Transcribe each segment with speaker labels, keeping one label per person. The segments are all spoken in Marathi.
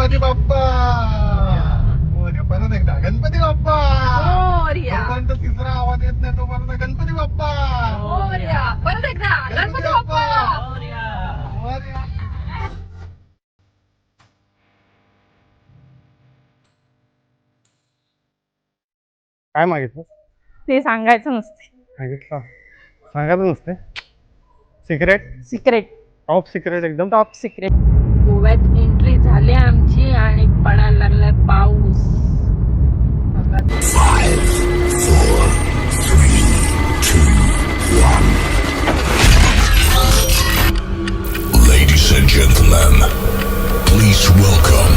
Speaker 1: गणपती बाप्पा. मोरया. परत एकदा. गणपती बाप्पा.
Speaker 2: मोरया.
Speaker 1: जोपर्यंत तिसरा आवाज येत नाही तोपर्यंत गणपती बाप्पा.
Speaker 2: मोरया. परत एकदा. गणपती बाप्पा.
Speaker 1: मोरया. काय मागितलं?
Speaker 2: ते सांगायचं नसते.
Speaker 1: सांगितलं. सांगायचं नसते. सिक्रेट
Speaker 2: सिक्रेट
Speaker 1: टॉप सिक्रेट एकदम.
Speaker 2: टॉप सिक्रेट गोव्यात एंट्री झाली आमची. आणि पडायला लागलाय पाऊस.
Speaker 3: Ladies and gentlemen, please welcome.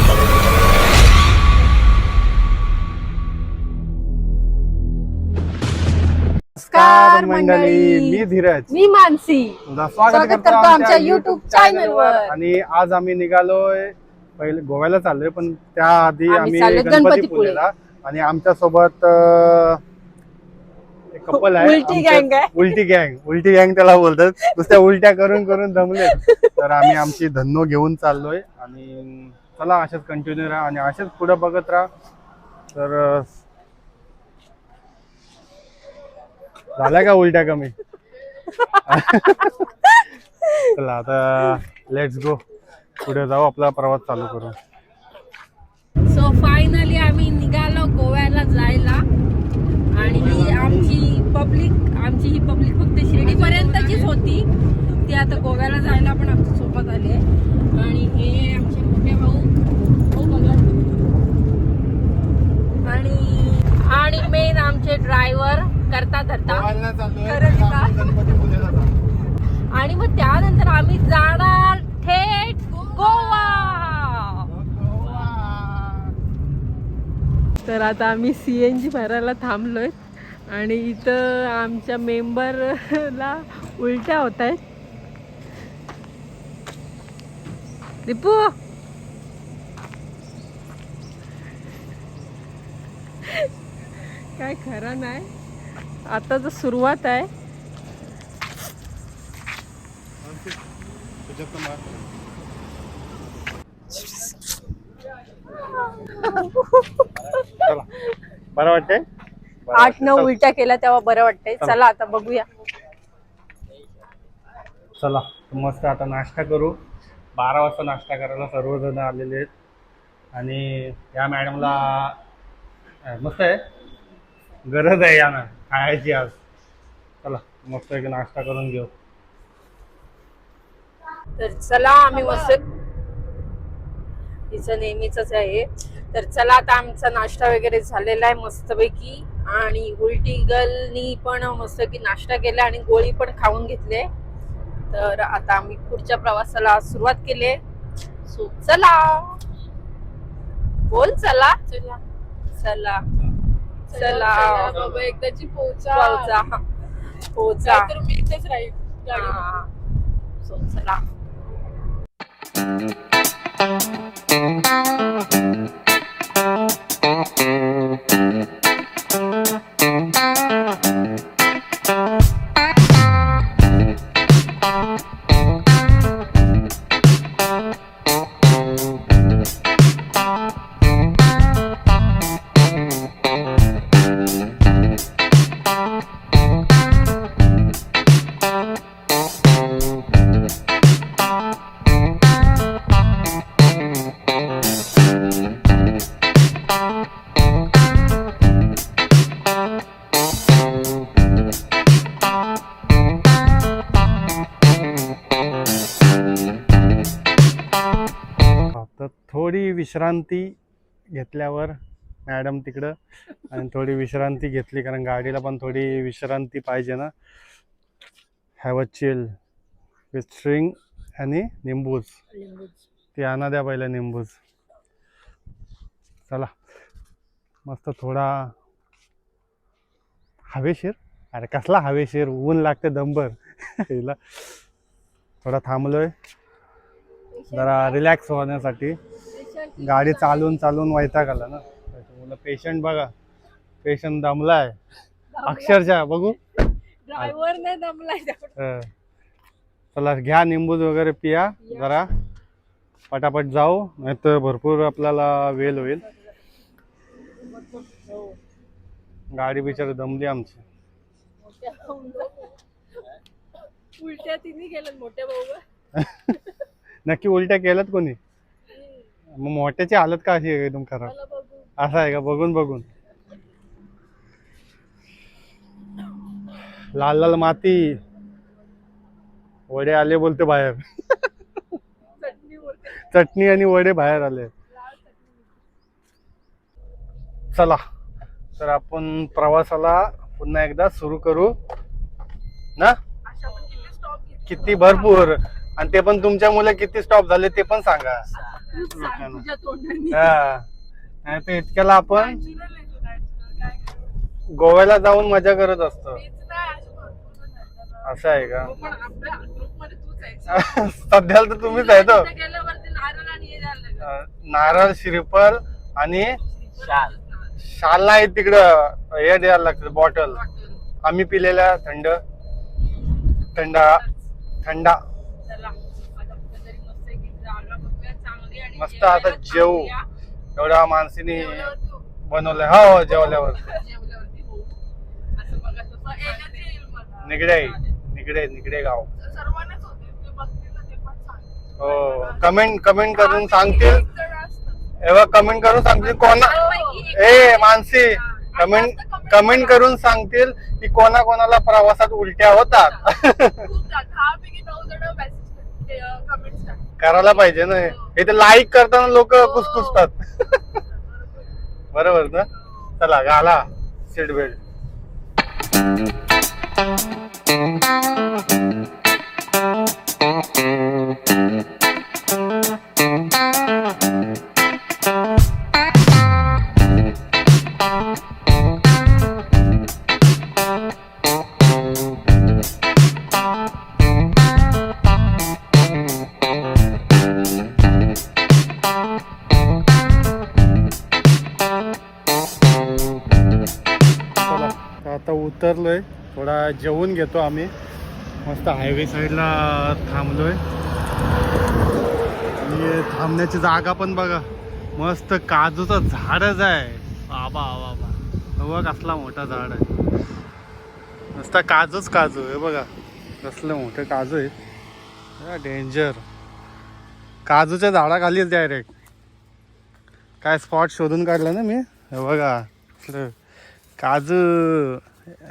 Speaker 1: नमस्कार मंडळी. मी धीरज.
Speaker 2: मी मानसी.
Speaker 1: तुझं
Speaker 2: स्वागत करतो आमच्या YouTube channel वर.
Speaker 1: आणि आज आम्ही निघालोय पहिले गोव्याला चाललोय पण त्याआधी
Speaker 2: आम्ही
Speaker 1: आम्ही
Speaker 2: चाललोय
Speaker 1: गणपती
Speaker 2: गणपतीपुळे.
Speaker 1: पुळेला आणि आमच्यासोबत कपल आहे
Speaker 2: उलटी
Speaker 1: आमच्या-
Speaker 2: gang आहे.
Speaker 1: उलटी गँग उलटी गँग त्याला बोलतात. नुसत्या उलट्या करून करून दमले तर आम्ही आमची धन्नो घेऊन चाललोय आणि चला असेच कंटिन्यू राहा आणि असेच पुढे बघत राहा. तर अं, झाल्या का उलट्या कमी? चला आता लेट्स गो पुढे जाऊ आपला प्रवास चालू करू.
Speaker 2: सो फायनली आम्ही निघालो गोव्याला जायला. आणि ही आमची पब्लिक आमची ही पब्लिक फक्त शिर्डी पर्यंतचीच होती. ती आता गोव्याला जायला पण आमच्यासोबत आली आहे. आणि हे आमचे मोठे भाऊ. बघा. आणि आणि मेन आमचे ड्रायव्हर करता धरता? आणि मग त्यानंतर आम्ही जाणार थेट गोवा! तर आता आम्ही सी एन जी भरायला थांबलोय. आणि इथं आमच्या मेंबरला उलट्या होत आहेत. दीपू! काय खरं नाही. आता तर सुरुवात आहे.
Speaker 1: चला बरं वाटतंय? बरं
Speaker 2: आठ नऊ? उलट्या केल्या तेव्हा बरं वाटतंय.
Speaker 1: चला.
Speaker 2: चला आता बघूया.
Speaker 1: चला तर मस्त आता नाश्ता करू. बारा वाजता नाश्ता करायला सर्वजण आलेले आहेत. आणि या मॅडमला अं, मस्त आहे? गरज आहे या ना खायची आज. चला मस्त एक नाश्ता करून घेऊ.
Speaker 2: तर चला आम्ही मस्त तिचं नेहमीच आहे. तर चला आता आमचा नाश्ता वगैरे झालेला आहे मस्तपैकी. आणि उलटी गलनी पण मस्त की नाश्ता केला आणि गोळी पण खाऊन घेतले. तर आता आम्ही पुढच्या प्रवासाला सुरुवात केली. सो चला. बोल चला. चला. चला. चला
Speaker 4: बाबा एकदाची पोचा
Speaker 2: पोचा पोचा
Speaker 4: तर मी इथेच राहील.
Speaker 2: सो चला.
Speaker 1: थोडी विश्रांती घेतल्यावर मॅडम तिकडं आणि थोडी विश्रांती घेतली कारण गाडीला पण थोडी विश्रांती पाहिजे ना. Have a chill with string आणि निंबूज ती आणा द्या पहिला निंबूज चला. मस्त थोडा हवेशीर. अरे कसला हवेशीर ऊन लागते दंबर हिला थोडा थांबलोय. जरा रिलॅक्स होण्यासाठी. गाडी चालून चालून वैताग आला ना. त्याच्यामुळे पेशंट बघा. पेशंट दमलाय. अक्षरशः बघू.
Speaker 2: ड्रायव्हर नाही दमलाय
Speaker 1: हं. चला घ्या निंबूज वगैरे पिया जरा. पटापट जाऊ नाही तर भरपूर आपल्याला वेळ होईल. गाडी बिचारी दमली आमची.
Speaker 4: उलट्या तिन्ही गेल्या मोठ्या भाऊ
Speaker 1: नक्की उलट्या केल्यात कोणी? मग मोठ्याची हालत का अशी आहे एकदम खराब? असं आहे का? बघून बघून. लाल लाल माती. वडे आले बोलते बाहेर.
Speaker 4: चटणी
Speaker 1: आणि वडे बाहेर आले. चला. तर आपण प्रवासाला पुन्हा एकदा सुरू करू. ना?
Speaker 4: किती
Speaker 1: भरपूर. आणि ते पण तुमच्या मुलं किती स्टॉप झाले ते पण सांगा.
Speaker 4: तू
Speaker 1: हा. नाही तर इतक्याला आपण
Speaker 4: तू?
Speaker 1: गोव्याला जाऊन मजा करत असतो.
Speaker 4: नाही, असे
Speaker 1: आहे का?
Speaker 4: हो, पण आपल्या ग्रुपमध्ये तूच आहे.
Speaker 1: सध्याला तर तुम्हीच आहे तो.
Speaker 4: नारळ
Speaker 1: श्रीफल आणि शाला. आहे तिकडं. हे द्यायला लागतं बॉटल. आम्ही पिलेल्या थंड थंड थंडा
Speaker 4: चला, आता कुठेतरी मस्त एक जागा बघूया चांगली आणि
Speaker 1: मस्त आता जेवू. एवढ्या माणसाने
Speaker 4: हो.
Speaker 1: बनवलंय. हो,
Speaker 4: हो जेवल्यावर
Speaker 1: निगडे निगडे निगडे गाव. हो कमेंट कमेंट करून सांगतील.
Speaker 4: एवढा
Speaker 1: एव्हा कमेंट करून सांगतील. कोणा ए मानसी कमेंट कमेंट करून सांगतील की कोणा कोणाला प्रवासात उलट्या होतात. करायला पाहिजे ना हे. ते लाईक करताना लोक कुसकुसतात बरोबर ना? चला घाला. सीट बेल्ट करून घेतो आम्ही. मस्त हायवे साईडला थांबलोय. आहे थांबण्याची जागा पण बघा. मस्त काजूचं झाडच आहे. बाबा बाबा बघ कसला मोठा झाड आहे. मस्त काजूच काजू आहे बघा. कसलं मोठं काजू आहे. डेंजर काजूच्या झाडाखालीच डायरेक्ट काय स्पॉट शोधून काढला ना मी? हे बघा. काजू.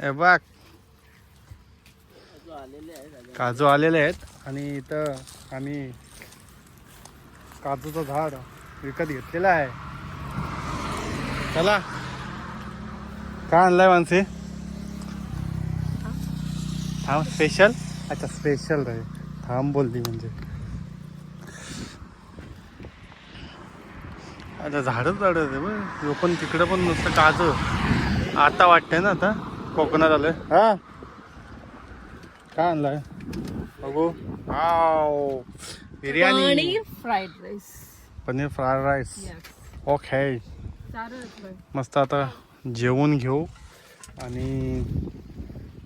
Speaker 1: हे बघ काजू आलेले आहेत आणि इथं आम्ही काजूचं झाड विकत घेतलेलं आहे. चला. काय आणलंय माणसे थांब स्पेशल अच्छा स्पेशल रे. थांब बोलली म्हणजे. आता झाडच झाड आहे बघ पण तिकडं पण नुसतं काजू. आता वाटतंय ना आता? कोकणात आलं हा. काय आणलाय? बघू. आव biryani.
Speaker 2: Paneer fried rice.
Speaker 1: Paneer fry rice. Okay.
Speaker 2: चालेल
Speaker 1: मस्त आता जेवून घेऊ आणि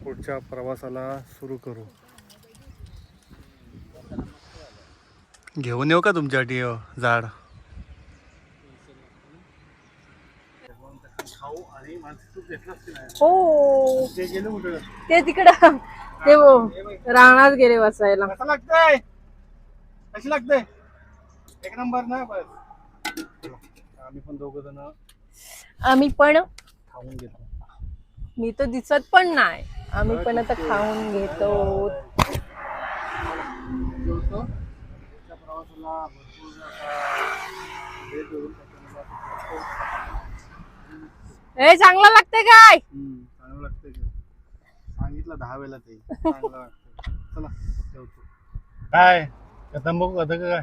Speaker 1: पुढच्या प्रवासाला सुरू करू. घेऊन येऊ का तुमच्यासाठी अ, झाड?
Speaker 2: हो.
Speaker 1: ते गेलं कुठं?
Speaker 2: ते तिकडं. ते हो, रानात गेले बसायला.
Speaker 1: कसं लागतंय? कशी लागतंय? एक नंबर ना बस. आम्ही पण दोघ जण
Speaker 2: आम्ही पण
Speaker 1: खाऊन घेतो.
Speaker 2: मी तर दिसत पण नाही. आम्ही पण आता खाऊन घेतो.
Speaker 1: जेवतो त्या प्रवासाला भरपूर आता वेळ देऊन त्याच्यामध्ये आता जेवतो.
Speaker 2: हे चांगलं लागतंय काय?
Speaker 1: हम्म. सांगितलं दहा वेळेला ते. चांगलं चला जेवतो काय? का तंबाखू खाता का काय?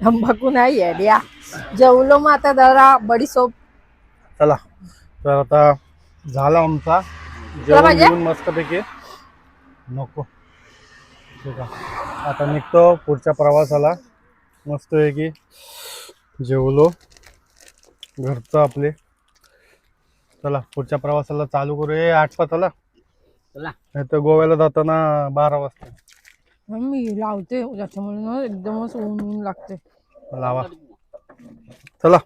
Speaker 2: तंबाखू नाही येड्या जेवलो मग आता जरा बडीसोप
Speaker 1: चला तर आता झाला आमचा.
Speaker 2: तुला
Speaker 1: जेवण
Speaker 2: पाहिजे?
Speaker 1: घेऊन मस्तपैकी. नको. ठीक आहे. आता निघतो पुढच्या प्रवासाला. मस्त आहे की जेवलो. घरचं आपले. चला पुढच्या प्रवासाला चालू करू ये आठपा चला नाही तर गोव्याला जाताना बारा वाजता.
Speaker 2: मी लावते त्याच्यामुळे ना एकदमच ऊन ऊन लागते.
Speaker 1: लावा. चला.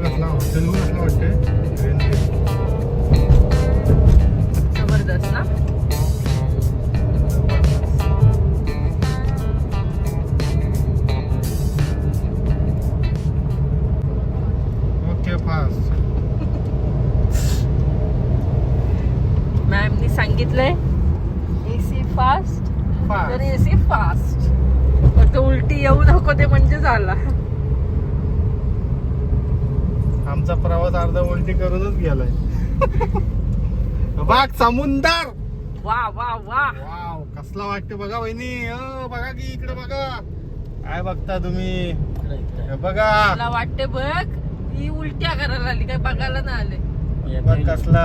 Speaker 1: कसला हॉटेल कसला वाटते बाग समुंदर
Speaker 2: वा वा वा.
Speaker 1: वाव कसला वाटते बघा वहिनी. अ, बघा की इकडे बघा. काय बघता तुम्ही? हे बघा.
Speaker 2: मला वाटते बघ? ती उलट्या करायला आली काय बघायला ना आले.
Speaker 1: बघ कसला.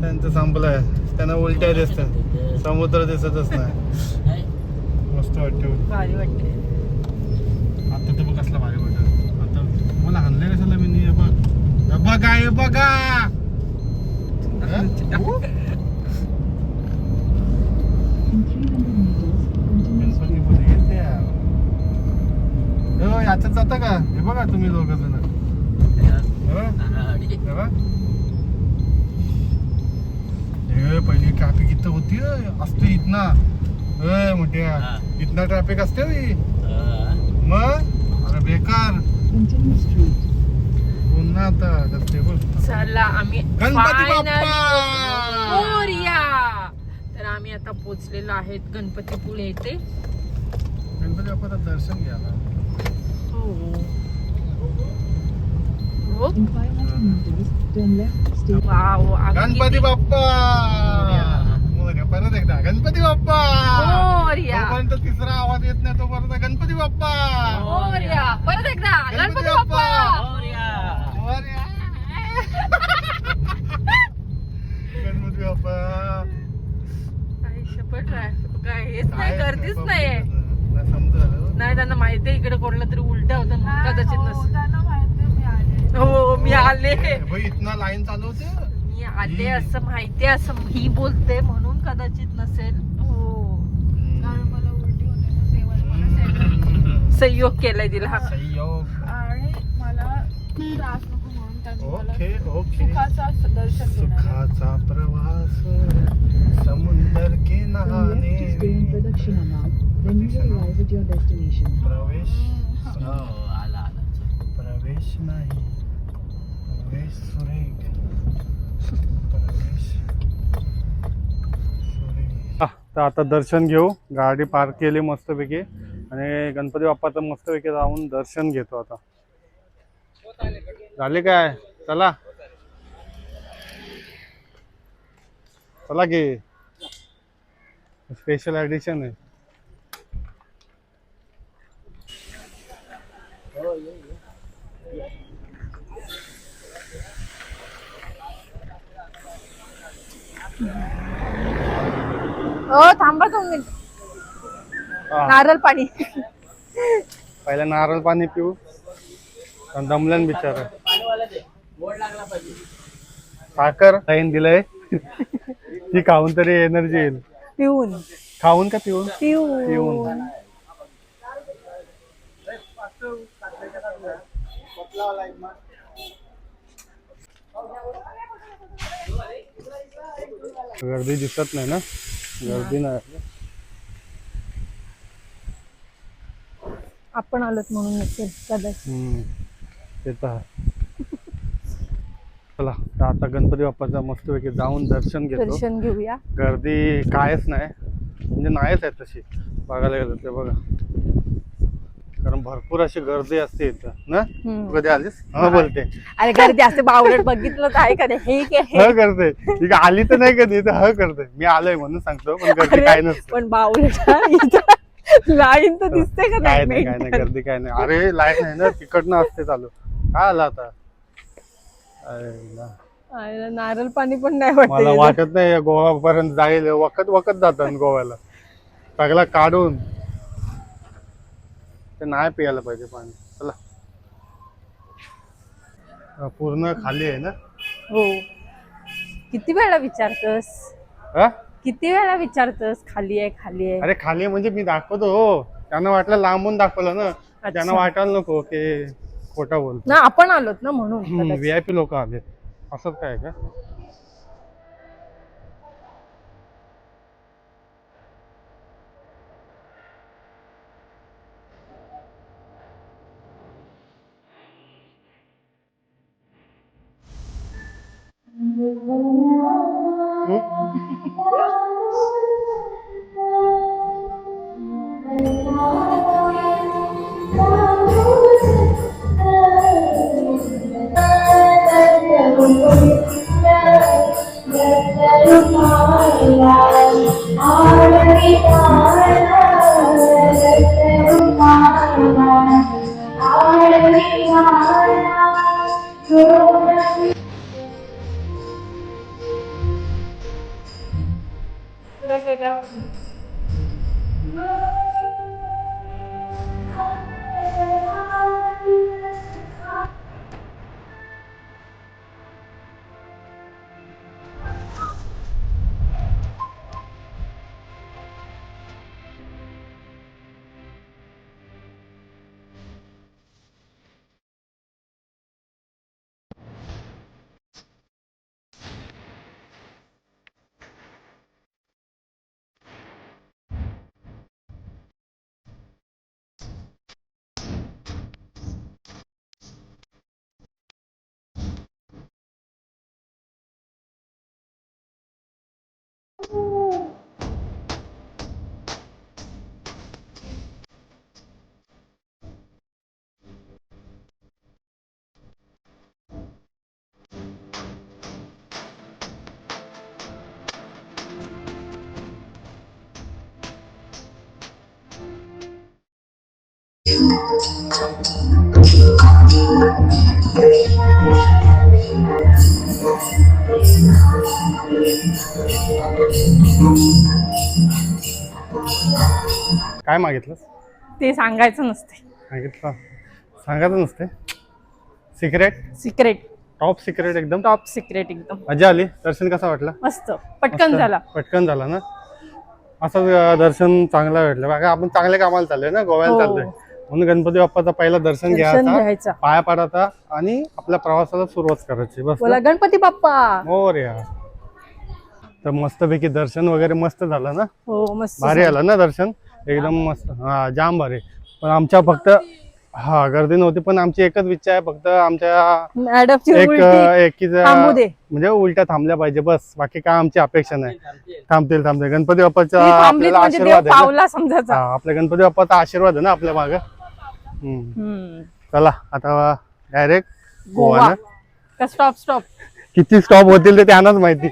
Speaker 1: त्यांचं संपलंय. त्यांना उलट्या दिसत समुद्र दिसतच नाही. मस्त वाटते
Speaker 2: भारी वाटते
Speaker 1: आता तर बघ कसला भारी वाटत आता मला हाणलंय कशाला मी हे बघ. हे बघा हे बघा हं? गणपतीपुळे येते यार. हो, याच्यात जाता का? हे बघा तुम्ही दोघ जण हे पहिली ट्रॅफिक इथं होती हं. असते इथना. ए मोठ्या इथना ट्रॅफिक असते होई. मग? अरे बेकार. पुन्हा आता रस्ते बघ
Speaker 2: चला आम्ही
Speaker 1: गणपती बाप्पा!
Speaker 2: मोरया. तर आम्ही आता पोचलेलो आहेत गणपतीपुळे येथे
Speaker 1: गणपती बाप्पाचं दर्शन घ्यायला
Speaker 2: हो वाव, आम्ही
Speaker 1: गणपती
Speaker 2: किती-
Speaker 1: बाप्पा मोरया. परत एकदा गणपती बाप्पा
Speaker 2: मोरया.
Speaker 1: तोपर्यंत तिसरा आवाज येत नाही तोपर्यंत गणपती बाप्पा
Speaker 2: मोरया. परत एकदा गणपती बाप्पा.
Speaker 1: गणपती बाप्पा.
Speaker 2: काय हेच नाही
Speaker 1: काय
Speaker 2: गर्दीच नाहीये.
Speaker 1: नाही समजलं.
Speaker 2: नाही त्यांना माहिती आहे इकडे कोणलं तरी उलट्या होतं कदाचित
Speaker 4: हो, मी आले.
Speaker 2: हो मी आले.
Speaker 1: इथना लाईन चालू होते
Speaker 2: मी आले असं माहिती आहे असं ही बोलते म्हणून कदाचित नसेल. हो.
Speaker 4: कारण मला उलटी होते ना तेव्हा मला
Speaker 2: संयोग केलाय तिला.
Speaker 1: संयोग.
Speaker 4: आणि मला त्रास नको म्हणून त्यांनी मला
Speaker 1: ओके ओके.
Speaker 4: सुखाचा दर्शन देणार
Speaker 1: सुखाचा प्रवास. समुंदर के नहाने
Speaker 5: at your destination.
Speaker 1: प्रवेश प्रवेश नाही. प्रवेश सुरेख. प्रवेश सुरेख. तर आता दर्शन घेऊ. गाडी पार्क केली मस्तपैकी. आणि गणपती बाप्पाचं मस्तपैकी जाऊन दर्शन घेतो आता. झाले काय? चला. चला की. स्पेशल ॲडिशन आहे.
Speaker 2: हो थांबा तुम्ही. नारळ पाणी.
Speaker 1: पहिला नारळ पाणी पिऊ दमल्यान बिचार. साखर? लाईन दिलंय. ती खाऊन तरी एनर्जी येईल.
Speaker 2: पिऊन.
Speaker 1: खाऊन का पिऊन?
Speaker 2: पिऊन.
Speaker 1: गर्दी दिसत नाही ना? गर्दी नाही.
Speaker 2: आपण आलोत म्हणून नसेल कदाचित.
Speaker 1: हम्म. ते तर. चला तर आता गणपती बाप्पाचं मस्तपैकी जाऊन दर्शन घेतो.
Speaker 2: दर्शन घेऊया.
Speaker 1: गर्दी कायच नाही. म्हणजे नाहीच आहे तशी. बघायला गेलं ते बघा. कारण भरपूर अशी गर्दी असते इथं ना?
Speaker 2: हम्म.
Speaker 1: कधी आलीस? हा बोलते.
Speaker 2: अरे गर्दी असते बावलट बघितलं तर आहे का ते? हे काय हे?
Speaker 1: ह करते. ठीक आहे आली तर नाही कधी इथं ह करते. मी आलोय म्हणून सांगतो पण गर्दी
Speaker 2: अरे,
Speaker 1: काय नसतं.
Speaker 2: पण बावलट लाईन तर दिसते का
Speaker 1: काय
Speaker 2: नाही?
Speaker 1: नाही काय नाही गर्दी काय नाही. अरे लाइट नाही ना तिकडनं असते चालू. काय आला आता? अरे
Speaker 2: नारळ पाणी पण नाही वाटत
Speaker 1: मला. वाटत नाही गोवापर्यंत जाईल. वखत वखत जातात गोव्याला. सगळा काढून. ते नाही प्यायला पाहिजे पाणी. चला. अं, पूर्ण खाली आहे ना?
Speaker 2: हो. किती वेळा विचारतस?
Speaker 1: हा?
Speaker 2: किती वेळा विचारतस? खाली आहे खाली आहे.
Speaker 1: अरे खाली आहे म्हणजे मी दाखवतो हो. त्यांना वाटलं लांबून दाखवलं ना. त्यांना वाटायला नको की खोटा बोल
Speaker 2: ना आपण आलोत ना म्हणून कदाचित.
Speaker 1: व्ही आय पी लोक आले असंच काय का? ஆழவே ஆழ काय मागितलं
Speaker 2: ते सांगायचं नसते.
Speaker 1: सांगितलं सांगायचं नसते? सिक्रेट
Speaker 2: सिक्रेट
Speaker 1: टॉप सिक्रेट एकदम?
Speaker 2: टॉप सिक्रेट एकदम.
Speaker 1: मजा आली. दर्शन कसा वाटला?
Speaker 2: मस्त. पटकन? झाला.
Speaker 1: पटकन झाला ना? असं दर्शन चांगलं भेटलं. बघा आपण चांगल्या कामाला चाललोय ना? गोव्याला
Speaker 2: हो.
Speaker 1: चाललोय. म्हणून गणपती बाप्पाचं पहिलं दर्शन घ्यायचं पाया पडायचा आणि आपल्या प्रवासाला सुरुवात करायची. बस.
Speaker 2: गणपती बाप्पा!
Speaker 1: हो रे तर मस्तपैकी दर्शन वगैरे मस्त झालं ना?
Speaker 2: हो मस्त
Speaker 1: भारी आलं ना दर्शन? एकदम मस्त. हा जाम भारी. पण आमच्या फक्त हा गर्दी नव्हती पण आमची एकच इच्छा आहे फक्त आमच्या एक एकीचा म्हणजे उलट्या थांबल्या पाहिजे बस. बाकी काय आमची अपेक्षा नाही. थांबतील थांबतील. गणपती बाप्पाचा आपल्याला
Speaker 2: म्हणजे
Speaker 1: आशीर्वाद आहे आपल्या गणपती बाप्पाचा आशीर्वाद आहे ना आपल्या माग?
Speaker 2: हम्म.
Speaker 1: चला आता डायरेक्ट
Speaker 2: गोवा.
Speaker 1: गोवा ना
Speaker 2: का स्टॉप स्टॉप
Speaker 1: किती स्टॉप होतील ते त्यांनाच माहिती.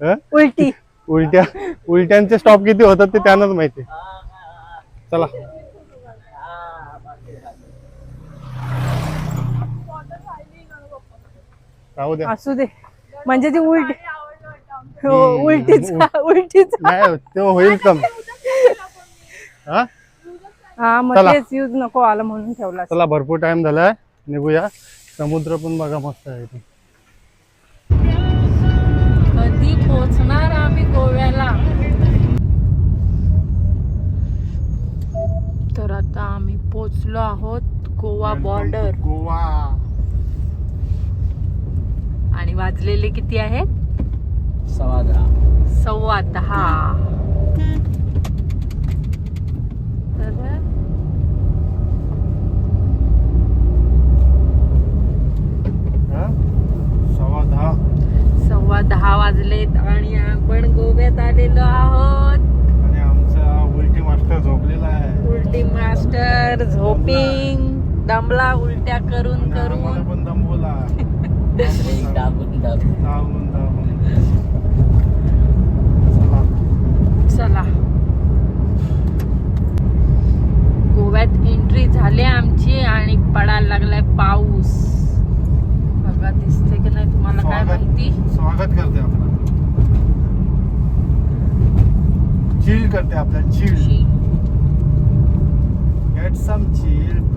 Speaker 1: हं?
Speaker 2: उलटी.
Speaker 1: उलट्या उलट्यांचे स्टॉप किती होतात ते त्यांनाच माहिती. चला. राहू द्या.
Speaker 2: असू दे. म्हणजे ती उलटी. हो उलटीच उलटीच.
Speaker 1: नाही ते होईल कम. हा?
Speaker 2: हा मग
Speaker 1: चला.
Speaker 2: तेच यूज नको आलं म्हणून ठेवला
Speaker 1: चला भरपूर टाइम झालाय. निघूया. समुद्र पण बघा मस्त आहे इथे.
Speaker 2: कधी पोहोचणार आम्ही गोव्याला? तर आता आम्ही पोहोचलो आहोत गोवा बॉर्डर
Speaker 1: गोवा.
Speaker 2: आणि वाजलेले किती आहेत?
Speaker 6: सवादरा
Speaker 2: सव्वा दहा तर
Speaker 1: हा? सव्वा दहा
Speaker 2: सव्वा दहा वाजलेत आणि आपण गोव्यात आलेलो आहोत
Speaker 1: आणि आमचा उलटी मास्टर झोपलेला आहे
Speaker 2: उलटी मास्टर झोपिंग दमला उलट्या करून करून.
Speaker 1: पण दमवला. दाबून दाबून. चला.
Speaker 2: चला. गोव्यात एंट्री झाली आमची आणि पडायला लागलाय पाऊस. बघा दिसते की नाही तुम्हाला काय माहिती?
Speaker 1: स्वागत करते आपलं चिल करते आपल्या चिल. Get some chill